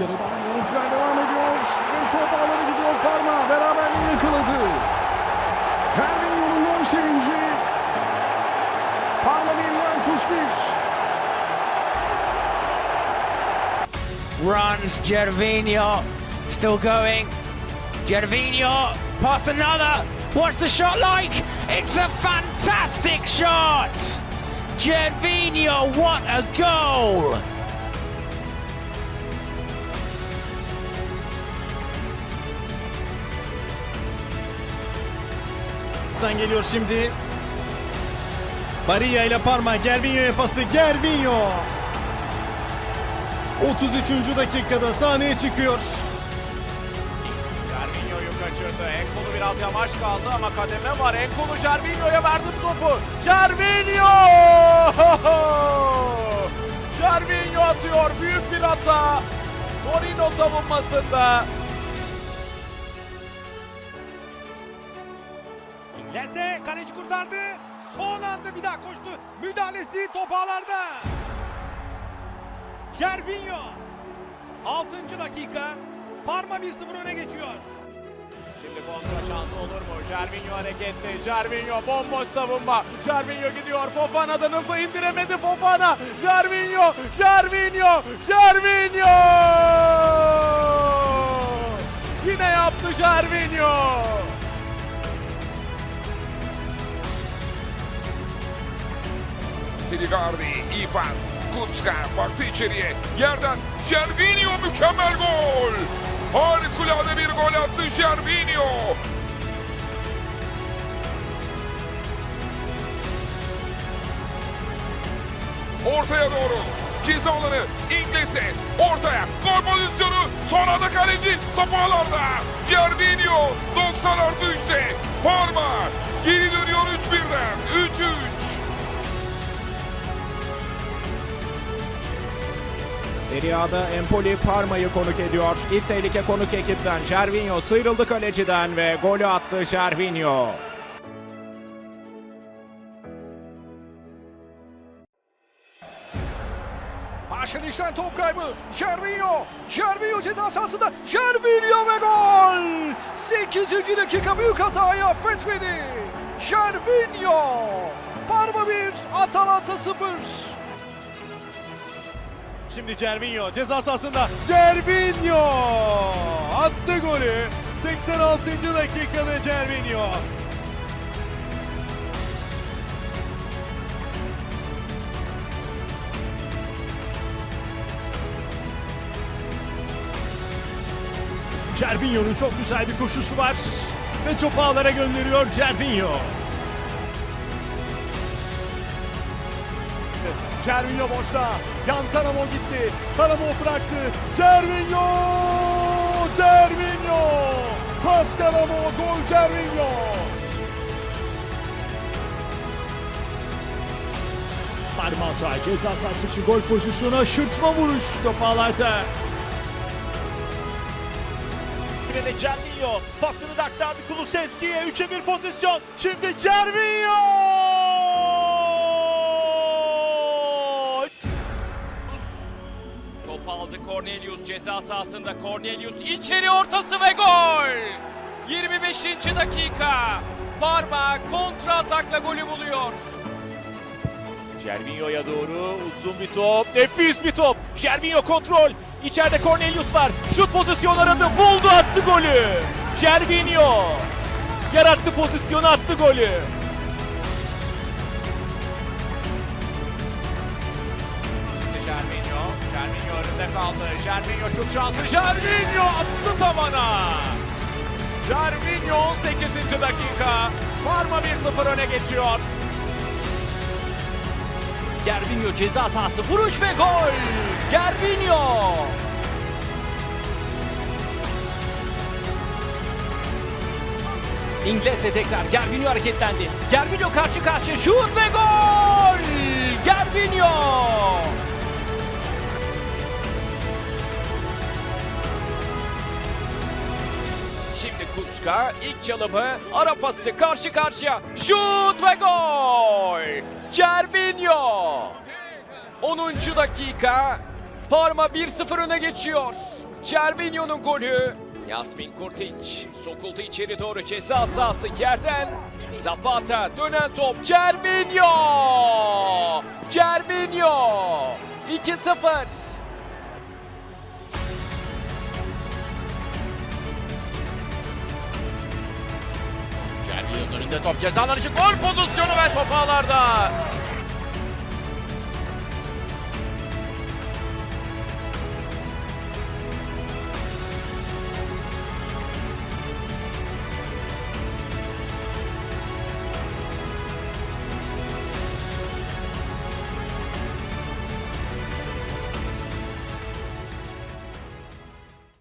Yarıdan görüntüler devam ediyor. Ve top ağları gidiyor Parma. Beraberliği yakaladı. Jervinho'nun gol sevinci. Parma 1, Juventus 1. runs Gervinho, still going. Gervinho past another. What's the shot like? It's a fantastic shot. Gervinho, what a goal! Tan geliyor şimdi. Barilla ile Parma. Gervinho'ya pası. Gervinho. 33. dakikada sahneye çıkıyor. Jervinho'yu kaçırdı. Enkolu biraz yavaş kaldı ama kademe var. Enkolu Jervinho'ya verdi topu. Jervinho! Jervinho atıyor. Büyük bir hata. Torino savunmasında. Leze kaleci kurtardı. Son anda bir daha koştu. Müdahalesi top ağlarda. Gervinho. 6. dakika. Parma 1-0 öne geçiyor. Şimdi kontra şansı olur mu? Jervinho hareketli. Jervinho bomboş savunma. Jervinho gidiyor. Fofana'dan hızla indiremedi Fofana. Jervinho! Jervinho! Jervinho! Yine yaptı Jervinho. Siligardi, iyi pas. Kutska baktı içeriye. Yerden Jervinho mükemmel gol. Harikulade bir gol attı Jervinho. Ortaya doğru. Ceza alanı İngiliz'e ortaya gol pozisyonu son kaleci topu ağlarda Jervinho 90 artı 3'te Parma geri Serie A'da Empoli Parma'yı konuk ediyor. İlk tehlike konuk ekipten. Gervinho sıyrıldı kaleciden ve golü attı Gervinho. Aşırı top kaybı. Jervinho. Jervinho ceza sahasında. Jervinho ve gol. 8. dakika büyük hatayı affetmedi. Jervinho. Parma 1, Atalanta 0. Şimdi Gervinho ceza sahasında. Gervinho attı golü. 86. dakikada Gervinho. Cervinho'nun çok güzel bir koşusu var. Ve topu ağlara gönderiyor Cervinho. Gervinho boşta. Yan Kanamo gitti. Kanamo bıraktı. Gervinho! Gervinho! Pas Kanamo, gol Gervinho! Parmazay ceza sahası için gol pozisyonu şırtma vuruş top ağlarda. Yine de Gervinho pasını da aktardı Kulusevski'ye 3'e 1 pozisyon. Şimdi Gervinho! Cornelius ceza sahasında. Cornelius içeri ortası ve gol! 25. dakika. Parma kontra atakla golü buluyor. Gervinho'ya doğru uzun bir top. Nefis bir top. Gervinho kontrol. İçeride Cornelius var. Şut pozisyon aradı. Buldu attı golü. Gervinho. Yarattı pozisyonu attı golü. Önünde kaldı. Jervinho şut şansı. Jervinho attı tavana. Jervinho 18. dakika. Parma 1-0 öne geçiyor. Gervinho ceza sahası vuruş ve gol. Gervinho. İngilizce tekrar Gervinho hareketlendi. Gervinho karşı karşıya şut ve gol. Gervinho. Kutska ilk çalımı ara karşı karşıya şut ve gol! Cervinho 10. dakika Parma 1-0 öne geçiyor. Cervinho'nun golü. Yasmin Kurtiç sokuldu içeri doğru ceza sahası yerden. Zapata dönen top Cervinho. Cervinho 2-0. Önünde top ceza için gol pozisyonu ve top ağlarda.